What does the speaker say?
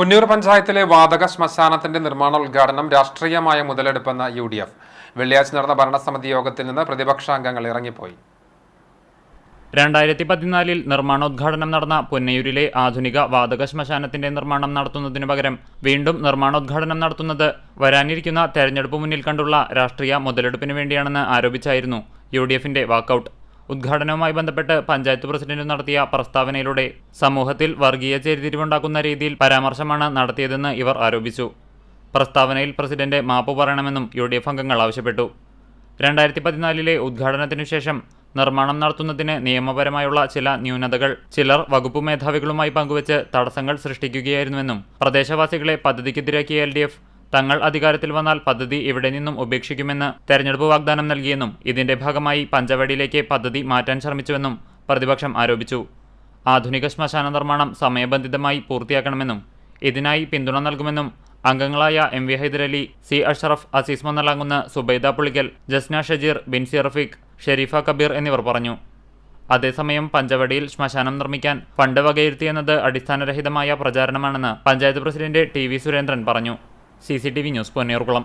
പുന്നൂർ പഞ്ചായത്തിലെ വാതക ശ്മശാനത്തിന്റെ നിർമ്മാണോദ്ഘാടനം രാഷ്ട്രീയമായ മുതലെടുപ്പെന്ന യു ഡി എഫ് വെള്ളിയാഴ്ച നടന്ന ഭരണസമിതി യോഗത്തിൽ നിന്ന് പ്രതിപക്ഷാംഗങ്ങൾ ഇറങ്ങിപ്പോയി. രണ്ടായിരത്തി പതിനാലിൽ നിർമ്മാണോദ്ഘാടനം നടന്ന പൊന്നയൂരിലെ ആധുനിക വാതക ശ്മശാനത്തിന്റെ നിർമ്മാണം നടത്തുന്നതിനു പകരം വീണ്ടും നിർമ്മാണോദ്ഘാടനം നടത്തുന്നത് വരാനിരിക്കുന്ന തെരഞ്ഞെടുപ്പ് മുന്നിൽ കണ്ടുള്ള രാഷ്ട്രീയ മുതലെടുപ്പിന് വേണ്ടിയാണെന്ന് ആരോപിച്ചായിരുന്നു യു ഡി എഫിന്റെ വാക്കൌട്ട്. ഉദ്ഘാടനവുമായി ബന്ധപ്പെട്ട് പഞ്ചായത്ത് പ്രസിഡന്റ് നടത്തിയ പ്രസ്താവനയിലൂടെ സമൂഹത്തിൽ വർഗീയ ചേരിതിരിവുണ്ടാക്കുന്ന രീതിയിൽ പരാമർശമാണ് നടത്തിയതെന്ന് ഇവർ ആരോപിച്ചു. പ്രസ്താവനയിൽ പ്രസിഡന്റ് മാപ്പ് പറയണമെന്നും യു ഡി എഫ് അംഗങ്ങൾ ആവശ്യപ്പെട്ടു. രണ്ടായിരത്തി പതിനാലിലെ ഉദ്ഘാടനത്തിനു ശേഷം നിർമ്മാണം നടത്തുന്നതിന് നിയമപരമായുള്ള ചില ന്യൂനതകൾ ചിലർ വകുപ്പ് മേധാവികളുമായി പങ്കുവച്ച് തടസ്സങ്ങൾ സൃഷ്ടിക്കുകയായിരുന്നുവെന്നും പ്രദേശവാസികളെ പദ്ധതിക്കെതിരാക്കിയ എൽ തങ്ങൾ അധികാരത്തിൽ വന്നാൽ പദ്ധതി ഇവിടെ നിന്നും ഉപേക്ഷിക്കുമെന്ന് തെരഞ്ഞെടുപ്പ് വാഗ്ദാനം നൽകിയെന്നും ഇതിന്റെ ഭാഗമായി പഞ്ചവടിയിലേക്ക് പദ്ധതി മാറ്റാൻ ശ്രമിച്ചുവെന്നും പ്രതിപക്ഷം ആരോപിച്ചു. ആധുനിക ശ്മശാന നിർമ്മാണം സമയബന്ധിതമായി പൂർത്തിയാക്കണമെന്നും ഇതിനായി പിന്തുണ നൽകുമെന്നും അംഗങ്ങളായ M V Hyderali C Ashraf Azeez Mannalamkunnu Subaida Pulikkal Jasna Shajeer Binsy Rafeeq Shareefa Kabeer എന്നിവർ പറഞ്ഞു. അതേസമയം പഞ്ചവടിയിൽ ശ്മശാനം നിർമ്മിക്കാൻ ഫണ്ട് വകയിരുത്തിയെന്നത് അടിസ്ഥാനരഹിതമായ പ്രചാരണമാണെന്ന് panchayat president T V Surendran പറഞ്ഞു. C C T V news Ponnerkulam